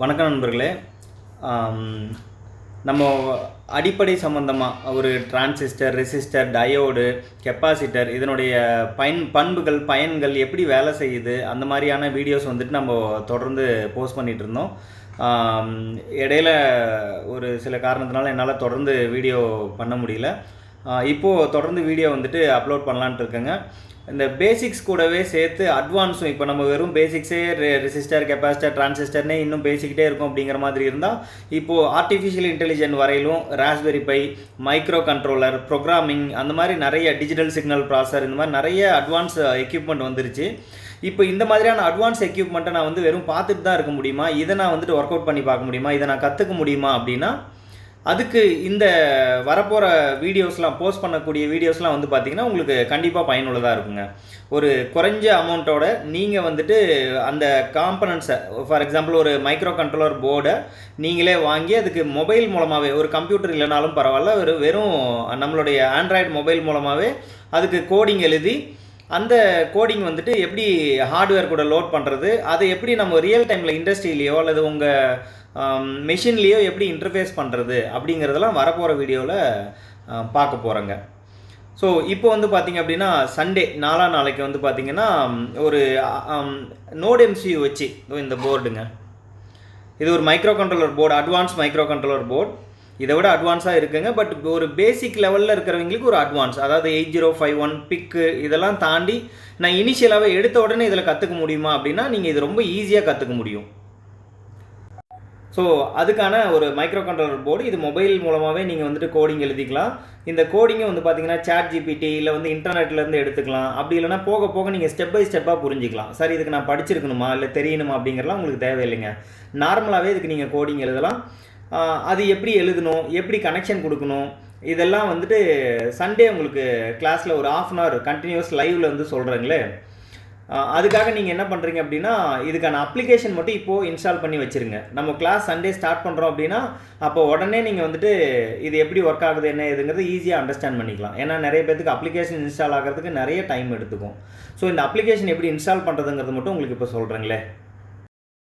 வணக்கம் நண்பர்களே. நம்ம அடிப்படை சம்மந்தமாக ஒரு டிரான்சிஸ்டர் ரெசிஸ்டர் டயோடு கெப்பாசிட்டர் இதனுடைய பயன் பண்புகள் பயன்கள் எப்படி வேலை செய்யுது அந்த மாதிரியான வீடியோஸ் வந்துட்டு நம்ம தொடர்ந்து போஸ்ட் பண்ணிகிட்டு இருந்தோம். இடையில ஒரு சில காரணத்தினால என்னால் தொடர்ந்து வீடியோ பண்ண முடியல. இப்போது தொடர்ந்து வீடியோ வந்துட்டு அப்லோட் பண்ணலான்ட்டு இருக்கேங்க. இந்த பேசிக்ஸ் கூடவே சேர்த்து அட்வான்ஸும் இப்போ நம்ம வெறும் பேசிக்ஸே ரெசிஸ்டர் கெப்பாசிட்டர் டிரான்சிஸ்டர்னே இன்னும் பேசிக்கிட்டே இருக்கும் அப்படிங்கிற மாதிரி இருந்தால் இப்போது ஆர்டிஃபிஷியல் இன்டெலிஜென்ட் வரையிலும் raspberry by microcontroller programming அந்த மாதிரி நிறைய டிஜிட்டல் சிக்னல் ப்ராசர் இந்த மாதிரி நிறைய அட்வான்ஸ் எக்யூப்மெண்ட் வந்துருச்சு. இப்போ இந்த மாதிரியான அட்வான்ஸ் எக்யூப்மெண்ட்டை நான் வந்து வெறும் பார்த்துட்டு தான் இருக்க முடியுமா? இதை நான் வந்துட்டு ஒர்க் அவுட் பண்ணி பார்க்க முடியுமா? இதை நான் கற்றுக்க முடியுமா அப்படின்னா அதுக்கு இந்த வரப்போகிற வீடியோஸ்லாம் போஸ்ட் பண்ணக்கூடிய வீடியோஸ்லாம் வந்து பார்த்திங்கன்னா உங்களுக்கு கண்டிப்பாக பயனுள்ளதாக இருக்குங்க. ஒரு குறைஞ்ச அமௌண்ட்டோட நீங்கள் வந்துட்டு அந்த காம்பனன்ட்ஸை ஃபார் எக்ஸாம்பிள் ஒரு மைக்ரோ கண்ட்ரோலர் போர்டை நீங்களே வாங்கி அதுக்கு மொபைல் மூலமாகவே ஒரு கம்ப்யூட்டர் இல்லைனாலும் பரவாயில்ல ஒரு வெறும் நம்மளுடைய ஆண்ட்ராய்டு மொபைல் மூலமாகவே அதுக்கு கோடிங் எழுதி அந்த கோடிங் வந்துட்டு எப்படி ஹார்ட்வேர் கூட லோட் பண்ணுறது அதை எப்படி நம்ம ரியல் டைமில் இண்டஸ்ட்ரியிலையோ அல்லது உங்கள் மெஷின்லேயோ எப்படி இன்டர்ஃபேஸ் பண்ணுறது அப்படிங்கிறதெல்லாம் வரப்போகிற வீடியோவில் பார்க்க போகிறோங்க ஸோ இப்போ வந்து பார்த்திங்க அப்படின்னா சண்டே நாலா நாளைக்கு வந்து பார்த்திங்கன்னா ஒரு நோட் எம்சியூ வச்சு இந்த போர்டுங்க இது ஒரு microcontroller board advance microcontroller board இதை விட அட்வான்ஸாக இருக்குங்க. பட் ஒரு பேசிக் லெவலில் இருக்கிறவங்களுக்கு ஒரு அட்வான்ஸ் அதாவது எயிட் ஜீரோ ஃபைவ் ஒன் பிக்கு இதெல்லாம் தாண்டி நான் இனிஷியலாகவே எடுத்த உடனே இதில் கற்றுக்க முடியுமா அப்படின்னா நீங்கள் இது ரொம்ப ஈஸியாக கற்றுக்க முடியும். ஸோ அதுக்கான ஒரு மைக்ரோ கண்ட்ரோலர் போர்டு இது மொபைல் மூலமாகவே நீங்கள் வந்துட்டு கோடிங் எழுதிக்கலாம். இந்த கோடிங்கை வந்து பார்த்தீங்கன்னா சேட் ஜிபிடி இல்லை வந்து இன்டர்நெட்லேருந்து எடுத்துக்கலாம். அப்படி இல்லைனா போக போக நீங்கள் ஸ்டெப் பை ஸ்டெப்பாக புரிஞ்சிக்கலாம். சரி இதுக்கு நான் படிச்சிருக்கணுமா? இல்லை தெரியணுமா அப்படிங்கிறலாம் உங்களுக்கு தேவையில்லைங்க. நார்மலாகவே இதுக்கு நீங்கள் கோடிங் எழுதலாம். அது எப்படி எழுதணும் எப்படி கனெக்ஷன் கொடுக்கணும் இதெல்லாம் வந்துட்டு சண்டே உங்களுக்கு கிளாஸில் ஒரு ஆஃப் அன் ஹவர் கண்டினியூஸ் லைவில் வந்து சொல்கிறேங்களே அதுக்காக நீங்கள் என்ன பண்ணுறீங்க அப்படின்னா இதுக்கான அப்ளிகேஷன் மட்டும் இப்போது இன்ஸ்டால் பண்ணி வச்சுருங்க. நம்ம கிளாஸ் சண்டே ஸ்டார்ட் பண்ணுறோம் அப்படின்னா அப்போ உடனே நீங்கள் வந்துட்டு இது எப்படி ஒர்க் ஆகுது என்ன இதுங்கிறது ஈஸியாக அண்டர்ஸ்டாண்ட் பண்ணிக்கலாம். ஏன்னா நிறைய பேத்துக்கு அப்ளிகேஷன் இன்ஸ்டால் ஆகிறதுக்கு நிறைய டைம் எடுத்துக்கும். ஸோ இந்த அப்ளிகேஷன் எப்படி இன்ஸ்டால் பண்ணுறதுங்கிறது மட்டும் உங்களுக்கு இப்போ சொல்கிறேங்களே